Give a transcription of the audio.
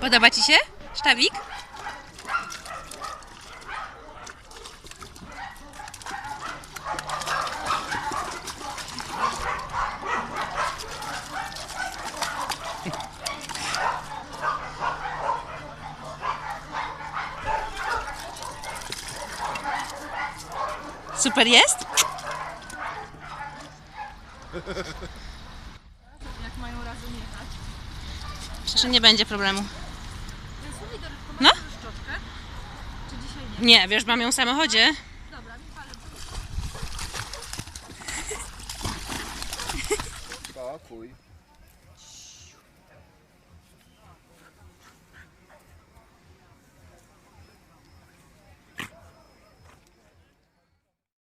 Podoba Ci się, sztabik? Super jest? Jak mają razem jechać. Myślę, że nie będzie problemu. Nie? Wiesz, mam ją w samochodzie. Dobra, Spokój.